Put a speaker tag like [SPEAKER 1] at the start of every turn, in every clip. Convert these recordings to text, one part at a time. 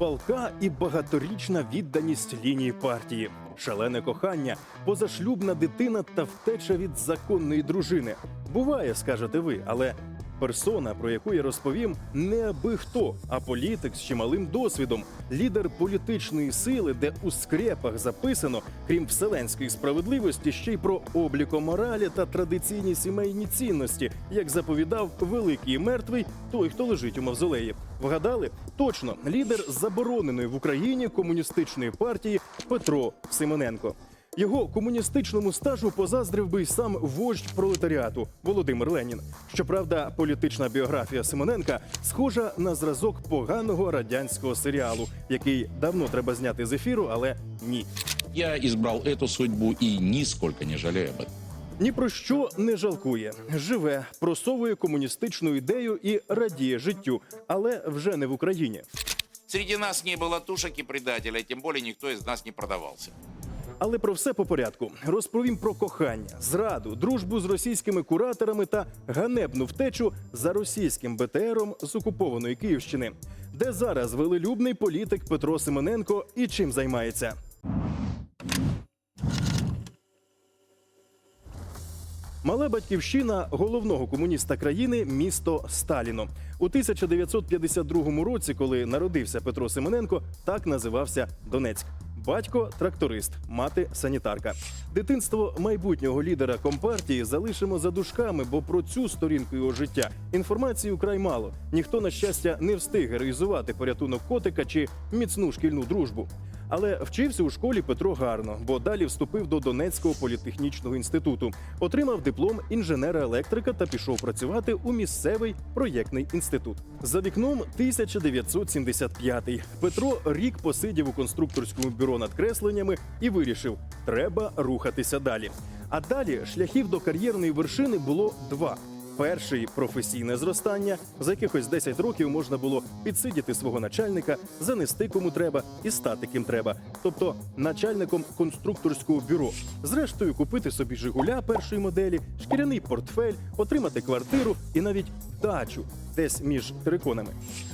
[SPEAKER 1] палка і багаторічна відданість лінії партії, шалене кохання, позашлюбна дитина та втеча від законної дружини. Буває, скажете ви, але персона, про яку я розповім, не аби хто, а політик з чималим досвідом, лідер політичної сили, де у скрепах записано, крім вселенської справедливості, ще й про обліко моралі та традиційні сімейні цінності, як заповідав великий мертвий той, хто лежить у мавзолеї. Вгадали? Точно, лідер забороненої в Україні комуністичної партії Петро Симоненко. Його комуністичному стажу позаздрив би й сам вождь пролетаріату Володимир Ленін. Щоправда, політична біографія Симоненка схожа на зразок поганого радянського серіалу, який давно треба зняти з ефіру, але ні.
[SPEAKER 2] Я избрал эту судьбу и нисколько не жалею об этом.
[SPEAKER 1] Ні про що не жалкує, живе, просовує комуністичну ідею і радіє життю, але вже не в Україні.
[SPEAKER 3] Среди нас не было тушек и предателей, тем более никто из нас не продавался.
[SPEAKER 1] Але про все по порядку. Розповім про кохання, зраду, дружбу з російськими кураторами та ганебну втечу за російським БТРом з окупованої Київщини, де зараз велелюбний політик Петро Симоненко і чим займається. Мала батьківщина головного комуніста країни місто Сталіно. У 1952 році, коли народився Петро Симоненко, так називався Донецьк. Батько тракторист, мати санітарка. Дитинство майбутнього лідера компартії залишимо за дужками, бо про цю сторінку його життя інформації украй мало. Ніхто, на щастя, не встиг реалізувати порятунок котика чи міцну шкільну дружбу. Але вчився у школі Петро гарно, бо далі вступив до Донецького політехнічного інституту, отримав диплом інженера-електрика та пішов працювати у місцевий проєктний інститут. За вікном 1975-й. Петро рік посидів у конструкторському бюро над кресленнями і вирішив, треба рухатися далі. А далі шляхів до кар'єрної вершини було два. Перший професійне зростання. За якихось 10 років можна було підсидіти свого начальника, занести кому треба і стати ким треба, тобто начальником конструкторського бюро. Зрештою, купити собі Жигуля першої моделі, шкіряний портфель, отримати квартиру і навіть дачу десь між териконами.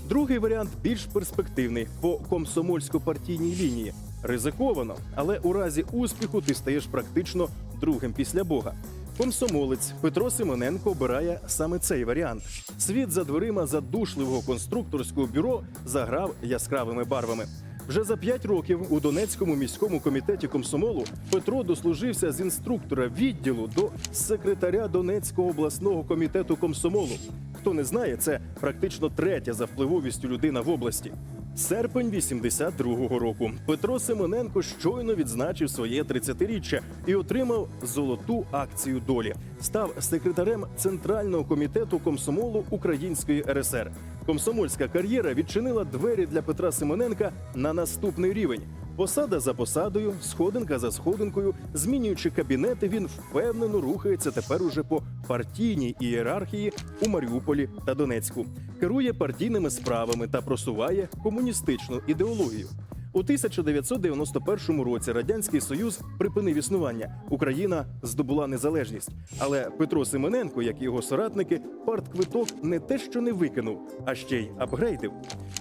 [SPEAKER 1] Другий варіант більш перспективний по комсомольсько-партійній лінії. Ризиковано, але у разі успіху ти стаєш практично другим після Бога. Комсомолець Петро Симоненко обирає саме цей варіант. Світ за дверима задушливого конструкторського бюро заграв яскравими барвами. Вже за п'ять років у Донецькому міському комітеті комсомолу Петро дослужився з інструктора відділу до секретаря Донецького обласного комітету комсомолу. Хто не знає, це практично третя за впливовістю людина в області. Серпень 82-го року Петро Симоненко щойно відзначив своє 30-річчя і отримав золоту акцію долі. Став секретарем Центрального комітету комсомолу Української РСР. Комсомольська кар'єра відчинила двері для Петра Симоненка на наступний рівень. Посада за посадою, сходинка за сходинкою, змінюючи кабінети, він впевнено рухається тепер уже по партійній ієрархії у Маріуполі та Донецьку, керує партійними справами та просуває комуністичну ідеологію. У 1991 році радянський союз припинив існування. Україна здобула незалежність. Але Петро Симоненко, як і його соратники, партквиток не те, що не викинув, а ще й апгрейдив.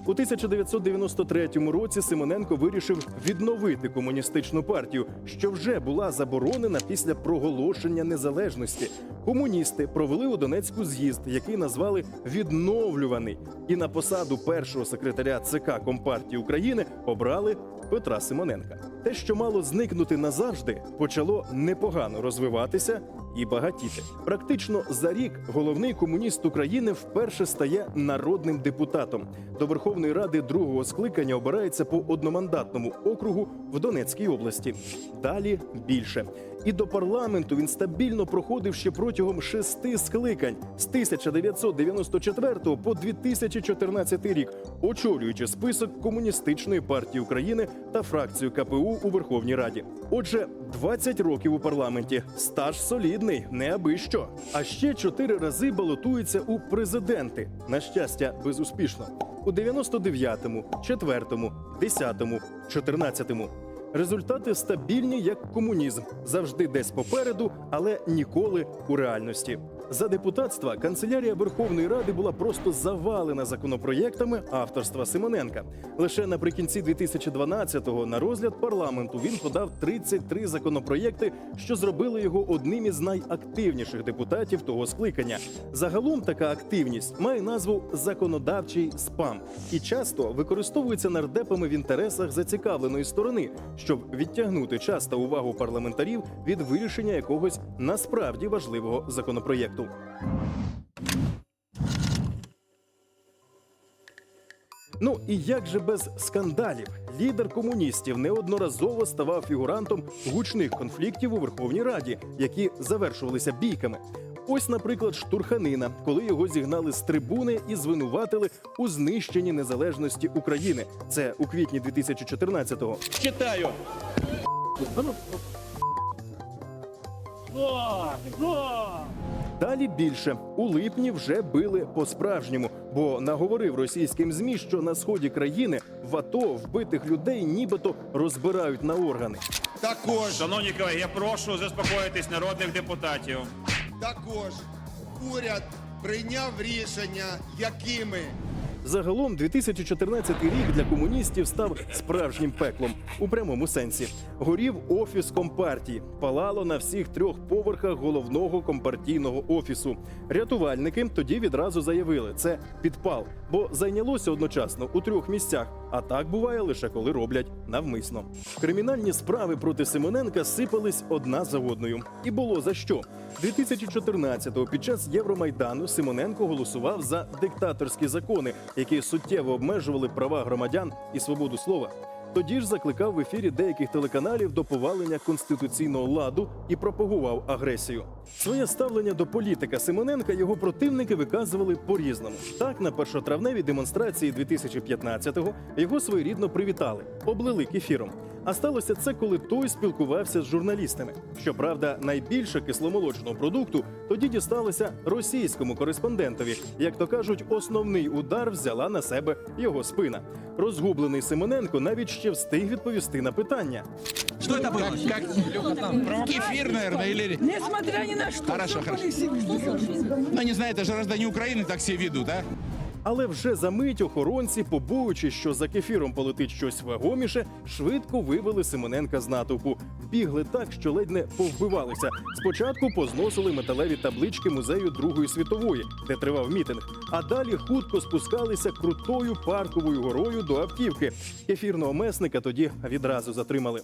[SPEAKER 1] У 1993 році Симоненко вирішив відновити комуністичну партію, що вже була заборонена після проголошення незалежності. Комуністи провели у Донецьку з'їзд, який назвали відновлюваний, і на посаду першого секретаря ЦК Компартії України обрали Петра Симоненка. Те, що мало зникнути назавжди, почало непогано розвиватися і багатіти. Практично за рік головний комуніст України вперше стає народним депутатом. До Верховної Ради другого скликання обирається по одномандатному округу в Донецькій області. Далі більше. І до парламенту він стабільно проходив ще протягом шести скликань з 1994 по 2014 рік, очолюючи список комуністичної партії України та фракцію КПУ у Верховній Раді. Отже, 20 років у парламенті. Стаж солідний, не аби що. А ще чотири рази балотується у президенти. На щастя, безуспішно. У 99-му, 4-му, 10-му, 14-му. Результати стабільні як комунізм, завжди десь попереду, але ніколи у реальності. За депутатства канцелярія Верховної Ради була просто завалена законопроєктами авторства Симоненка. Лише наприкінці 2012-го на розгляд парламенту він подав 33 законопроєкти, що зробили його одним із найактивніших депутатів того скликання. Загалом така активність має назву законодавчий спам і часто використовується нардепами в інтересах зацікавленої сторони, щоб відтягнути час та увагу парламентарів від вирішення якогось насправді важливого законопроєкту. Ну і як же без скандалів? Лідер комуністів неодноразово ставав фігурантом гучних конфліктів у Верховній Раді, які завершувалися бійками. Ось, наприклад, штурханина, коли його зігнали з трибуни і звинуватили у знищенні незалежності України. Це у квітні 2014-го.
[SPEAKER 4] Читаю.
[SPEAKER 1] Далі більше у липні вже били по-справжньому, бо наговорив російським змі, що на сході країни в АТО вбитих людей нібито розбирають на органи.
[SPEAKER 5] Також,
[SPEAKER 4] Шановні колеги, я прошу заспокоїтись народних депутатів.
[SPEAKER 5] також уряд прийняв рішення, якими
[SPEAKER 1] Загалом 2014 рік для комуністів став справжнім пеклом у прямому сенсі. Горів офіс компартії, палало на всіх трьох поверхах головного компартійного офісу. Рятувальники тоді відразу заявили, це підпал, бо зайнялося одночасно у трьох місцях. А так буває лише коли роблять навмисно. Кримінальні справи проти Симоненка сипались одна за одною, і було за що. 2014-го під час Євромайдану Симоненко голосував за диктаторські закони, які суттєво обмежували права громадян і свободу слова. Тоді ж закликав в ефірі деяких телеканалів до повалення конституційного ладу і пропагував агресію. Своє ставлення до політика Симоненка його противники виказували по-різному. Так, на першотравневій демонстрації 2015-го його своєрідно привітали, облили кефіром. А сталося це, коли той спілкувався з журналістами. Щоправда, найбільше кисломолочного продукту тоді дісталося російському кореспондентові. Як то кажуть, основний удар взяла на себе його спина. Розгублений Симоненко навіть ще встиг відповісти на питання.
[SPEAKER 6] Что это было? Как, кефир, наверное, или...
[SPEAKER 7] Несмотря ни на что.
[SPEAKER 6] Хорошо,
[SPEAKER 7] всё
[SPEAKER 6] хорошо.
[SPEAKER 7] полетело.
[SPEAKER 6] Ну, не знаю, это же граждане Украины так себя ведут, а?
[SPEAKER 1] Але вже за мить охоронці, побоюючи, що за кефіром полетить щось вагоміше, швидко вивели Симоненка з натовпу. Бігли так, що ледь не повбивалися. Спочатку позносили металеві таблички музею Другої світової, де тривав мітинг. А далі хутко спускалися крутою парковою горою до автівки. Кефірного месника тоді відразу затримали.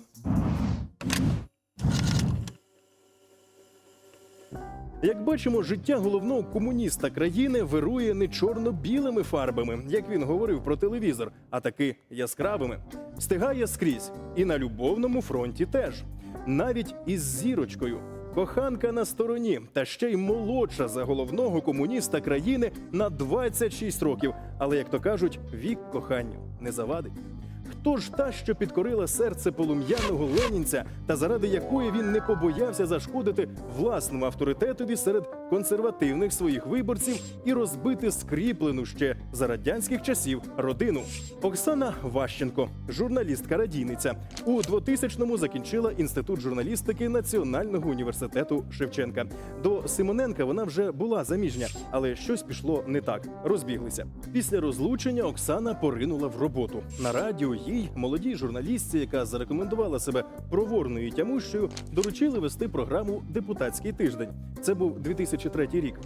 [SPEAKER 1] Як бачимо, життя головного комуніста країни вирує не чорно-білими фарбами, як він говорив про телевізор, а таки яскравими. Стигає скрізь і на любовному фронті теж, навіть із зірочкою. Коханка на стороні, та ще й молодша за головного комуніста країни на 26 років. Але як то кажуть, вік коханню не завадить. Хто ж та, що підкорила серце полум'яного ленінця, та заради якої він не побоявся зашкодити власному авторитетові серед консервативних своїх виборців і розбити скріплену ще за радянських часів родину? Оксана Ващенко, журналістка радійниця, у 2000-му закінчила інститут журналістики Національного університету Шевченка. До Симоненка вона вже була заміжня, але щось пішло не так. Розбіглися. Після розлучення Оксана поринула в роботу на радіо. Їй, молодій журналістці, яка зарекомендувала себе проворною тямущою, доручили вести програму Депутатський тиждень. Це був 2003 рік.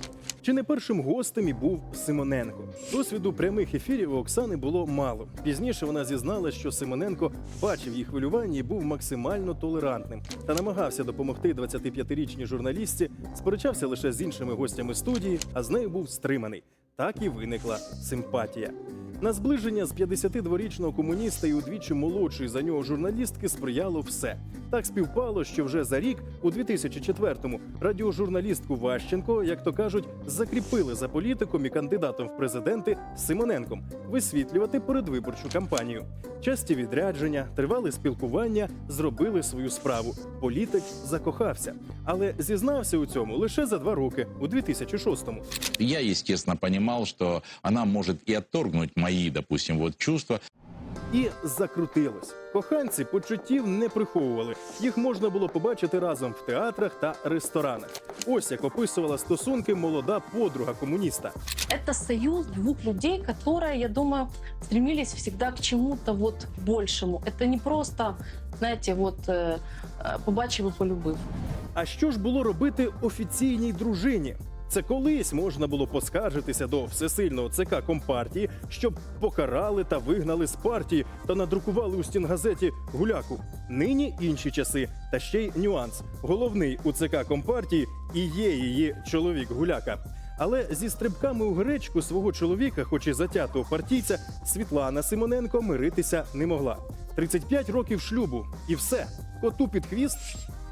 [SPEAKER 1] Чи не першим гостем і був Симоненко? Досвіду прямих ефірів у Оксани було мало. Пізніше вона зізнала, що Симоненко бачив її хвилювання і був максимально толерантним та намагався допомогти 25-річній журналістці, сперечався лише з іншими гостями студії, а з нею був стриманий. Так і виникла симпатія. На зближення з 52-річного комуніста і удвічі молодшої за нього журналістки сприяло все. Так співпало, що вже за рік, у 2004-му, радіожурналістку Ващенко, як то кажуть, закріпили за політиком і кандидатом в президенти Симоненком висвітлювати передвиборчу кампанію. Часті відрядження, тривале спілкування зробили свою справу. Політик закохався, але зізнався у цьому лише за два роки, у 2006-му.
[SPEAKER 2] Я, естественно, понимал, что она может и отторгнуть мои, допустим, вот чувства
[SPEAKER 1] І закрутилось. Коханці почуттів не приховували. Їх можна було побачити разом в театрах та ресторанах. Ось як описувала стосунки молода подруга комуніста.
[SPEAKER 8] Это союз двух людей, которые, я думаю, стремились всегда к чему-то вот большему. Это не просто, знаете, вот э, э, побачив і полюбив.
[SPEAKER 1] А що ж було робити офіційній дружині? Це колись можна було поскаржитися до всесильного ЦК Компартії, щоб покарали та вигнали з партії та надрукували у стінгазеті гуляку. Нині інші часи, та ще й нюанс. Головний у ЦК Компартії і є її чоловік гуляка. Але зі стрибками у гречку свого чоловіка, хоч і затятого партійця, Світлана Симоненко миритися не могла. 35 років шлюбу, і все. Коту під хвіст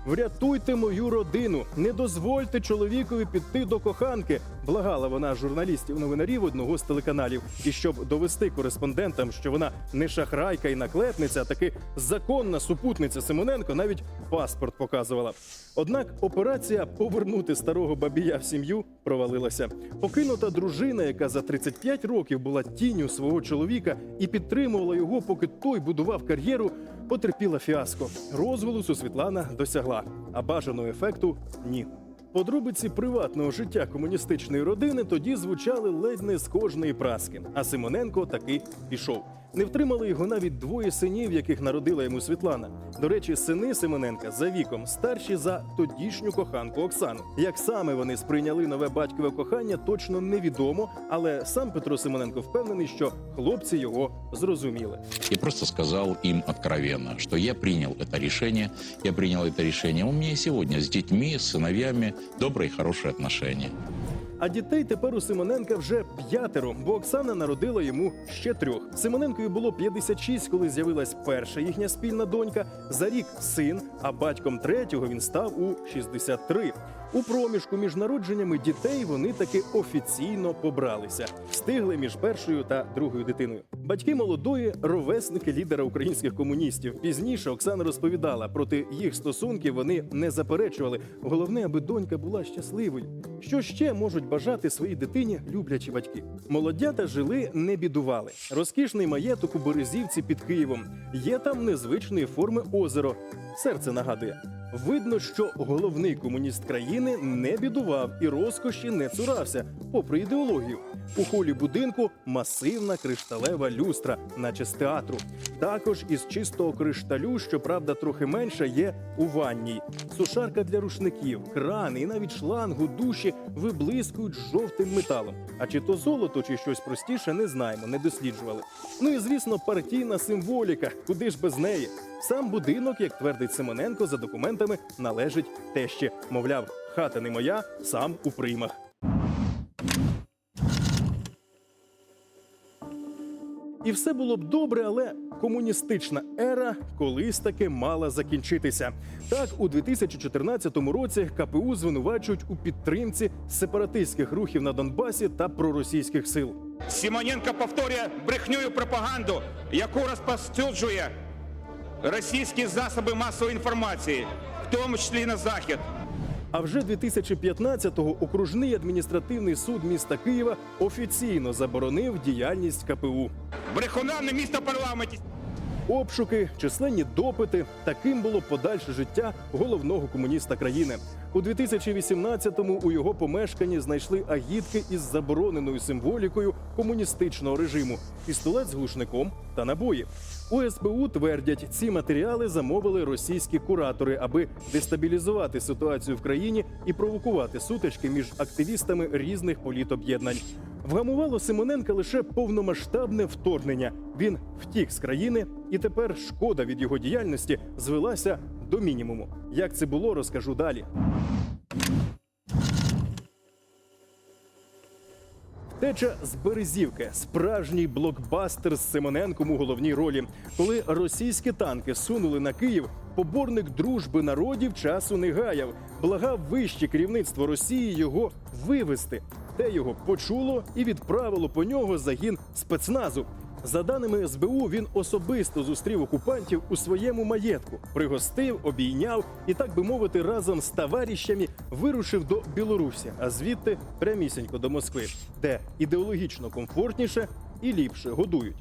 [SPEAKER 1] Врятуйте мою родину, не дозвольте чоловікові піти до коханки. Благала вона журналістів новинарів одного з телеканалів. І щоб довести кореспондентам, що вона не шахрайка і наклепниця, а таки законна супутниця Симоненко, навіть паспорт показувала. Однак операція повернути старого бабія в сім'ю провалилася. Покинута дружина, яка за 35 років була тінню свого чоловіка і підтримувала його, поки той будував кар'єру, потерпіла фіаско. Розголосу Світлана досягла, а бажаного ефекту ні. Подробиці приватного життя комуністичної родини тоді звучали ледь не з кожної праски. А Симоненко таки пішов. Не втримали його навіть двоє синів, яких народила йому Світлана. До речі, сини Симоненка за віком старші за тодішню коханку Оксану. Як саме вони сприйняли нове батькове кохання, точно невідомо, але сам Петро Симоненко впевнений, що хлопці його зрозуміли.
[SPEAKER 2] И просто сказал им откровенно, что я принял это решение. Я принял это решение. У меня и сегодня с детьми, с сыновьями добрые и хорошие отношения.
[SPEAKER 1] А дітей тепер у Симоненка вже п'ятеро, бо Оксана народила йому ще трьох. Симоненкою було 56, коли з'явилась перша їхня спільна донька. За рік син, а батьком третього він став у 63. У проміжку між народженнями дітей вони таки офіційно побралися, встигли між першою та другою дитиною. Батьки молодої ровесники лідера українських комуністів. Пізніше Оксана розповідала проти їх стосунків. Вони не заперечували. Головне, аби донька була щасливою. Що ще можуть бажати своїй дитині люблячі батьки? Молодята жили, не бідували. Розкішний маєток у Березівці під Києвом. Є там незвичної форми озеро. Серце нагадує. Видно, що головний комуніст країни не бідував і розкоші не цурався, попри ідеологію. У холі будинку масивна кришталева люстра, наче з театру. Також із чистого кришталю, щоправда, трохи менша, є у ванній. Сушарка для рушників, крани і навіть шланг у душі виблискують жовтим металом. А чи то золото, чи щось простіше, не знаємо, не досліджували. Ну і звісно, партійна символіка. Куди ж без неї? Сам будинок, як твердить Симоненко, за документами належить тещі. Мовляв, хата не моя, сам у приймах. І все було б добре, але комуністична ера колись таки мала закінчитися. Так, у 2014 році КПУ звинувачують у підтримці сепаратистських рухів на Донбасі та проросійських сил.
[SPEAKER 4] Симоненко повторює брехню і пропаганду, яку розповсюджує російські засоби масової інформації, в тому числі і на захід.
[SPEAKER 1] А вже 2015-го окружний адміністративний суд міста Києва офіційно заборонив діяльність КПУ.
[SPEAKER 4] Брехуна на місто парламенті.
[SPEAKER 1] Обшуки, численні допити таким було подальше життя головного комуніста країни. У 2018-му у його помешканні знайшли агітки із забороненою символікою комуністичного режиму, пістолет з глушником та набої. У СБУ твердять, ці матеріали замовили російські куратори, аби дестабілізувати ситуацію в країні і провокувати сутички між активістами різних політоб'єднань. Вгамувало Симоненка лише повномасштабне вторгнення. Він втік з країни, і тепер шкода від його діяльності звелася до мінімуму. Як це було, розкажу далі. Теча з Березівки справжній блокбастер з Симоненком у головній ролі. Коли російські танки сунули на Київ, поборник дружби народів часу не гаяв, благав вище керівництво Росії його вивести. Те його почуло і відправило по нього загін спецназу. За даними СБУ, він особисто зустрів окупантів у своєму маєтку, пригостив, обійняв і, так би мовити, разом з товаріщами вирушив до Білорусі, а звідти прямісінько до Москви, де ідеологічно комфортніше і ліпше годують.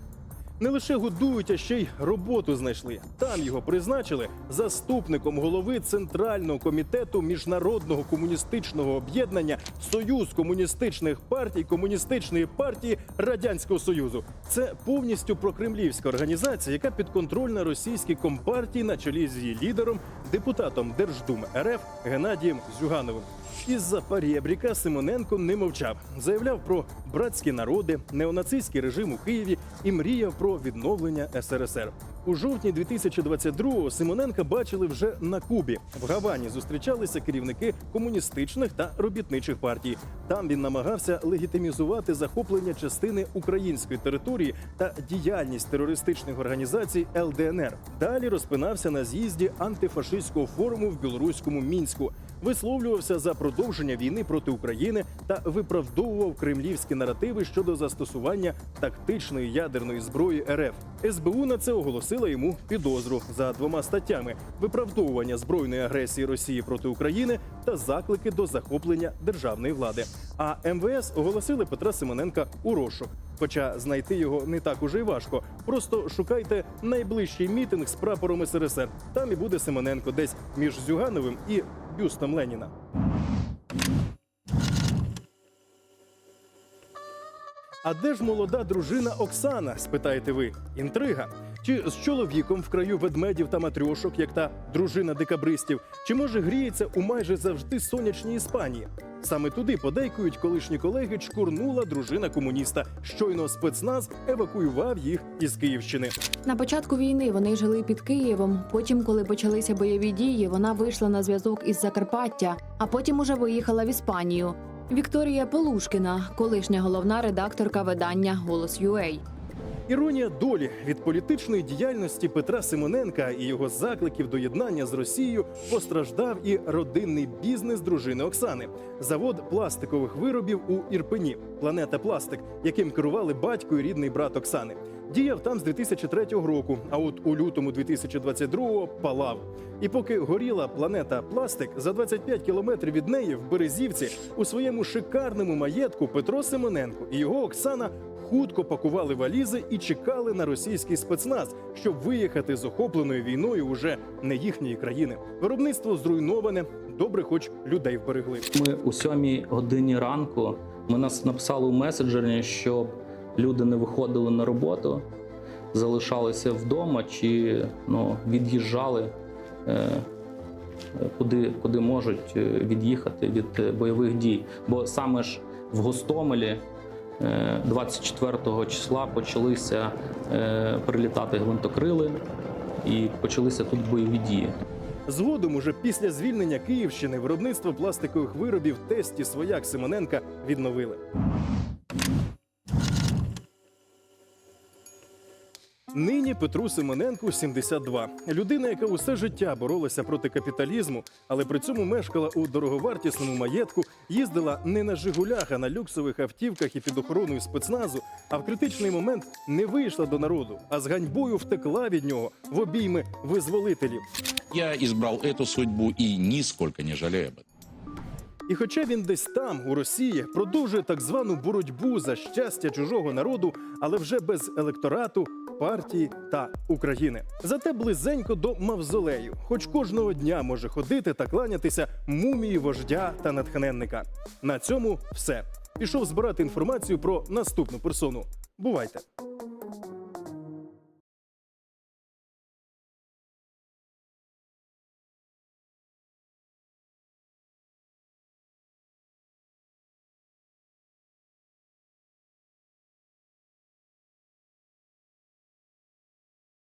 [SPEAKER 1] Не лише годують, а ще й роботу знайшли. Там його призначили заступником голови Центрального комітету міжнародного комуністичного об'єднання Союз комуністичних партій Комуністичної партії Радянського Союзу. Це повністю прокремлівська організація, яка підконтрольна російській компартії на чолі з її лідером, депутатом Держдуми РФ Геннадієм Зюгановим. Із-за парєбріка Симоненко не мовчав. Заявляв про братські народи, неонацистський режим у Києві і мріяв про відновлення СРСР. У жовтні 2022-го Симоненка бачили вже на Кубі. В Гавані зустрічалися керівники комуністичних та робітничих партій. Там він намагався легітимізувати захоплення частини української території та діяльність терористичних організацій ЛДНР. Далі розпинався на з'їзді антифашистського форуму в білоруському мінську. Висловлювався за продовження війни проти України та виправдовував кремлівські наративи щодо застосування тактичної ядерної зброї РФ. СБУ на це оголосила йому підозру за двома статтями: виправдовування збройної агресії Росії проти України та заклики до захоплення державної влади. А МВС оголосили Петра Симоненка у розшук. Хоча знайти його не так уже й важко. Просто шукайте найближчий мітинг з прапором СРСР. Там і буде Симоненко, десь між Зюгановим і бюстом Леніна. А де ж молода дружина Оксана? спитаєте ви. Інтрига. Чи з чоловіком в краю ведмедів та матрьошок, як та дружина декабристів, чи може гріється у майже завжди сонячній Іспанії? Саме туди подейкують колишні колеги чкурнула дружина комуніста. Щойно спецназ евакуював їх із Київщини.
[SPEAKER 9] На початку війни вони жили під Києвом. Потім, коли почалися бойові дії, вона вийшла на зв'язок із Закарпаття, а потім уже виїхала в Іспанію. Вікторія Полушкіна, колишня головна редакторка видання Голос UA.
[SPEAKER 1] Іронія долі від політичної діяльності Петра Симоненка і його закликів до єднання з Росією постраждав і родинний бізнес дружини Оксани, завод пластикових виробів у Ірпені, планета Пластик, яким керували батько і рідний брат Оксани. Діяв там з 2003 року, а от у лютому 2022-го палав. І поки горіла планета Пластик, за 25 кілометрів від неї в Березівці у своєму шикарному маєтку Петро Симоненко і його Оксана хутко пакували валізи і чекали на російський спецназ, щоб виїхати з охопленою війною уже не їхньої країни. Виробництво зруйноване. Добре, хоч людей вберегли.
[SPEAKER 10] Ми у сьомій годині ранку ми нас написали у меседжері, щоб люди не виходили на роботу, залишалися вдома чи ну, від'їжджали е, куди, куди можуть е, від'їхати від е, бойових дій. Бо саме ж в Гостомелі е, 24 числа почалися прилітати гвинтокрили і почалися тут бойові дії.
[SPEAKER 1] Згодом, уже після звільнення Київщини, виробництво пластикових виробів тесті свояк Симоненка відновили. Нині Петру Симоненку 72. Людина, яка усе життя боролася проти капіталізму, але при цьому мешкала у дороговартісному маєтку, їздила не на Жигулях, а на люксових автівках і під охороною спецназу. А в критичний момент не вийшла до народу, а з ганьбою втекла від нього в обійми визволителів.
[SPEAKER 2] Я избрал эту судьбу и нисколько не жалею об этом.
[SPEAKER 1] І хоча він десь там, у Росії, продовжує так звану боротьбу за щастя чужого народу, але вже без електорату, партії та України. Зате близенько до мавзолею, хоч кожного дня може ходити та кланятися мумії вождя та натхненника. На цьому все. Пішов збирати інформацію про наступну персону. Бувайте!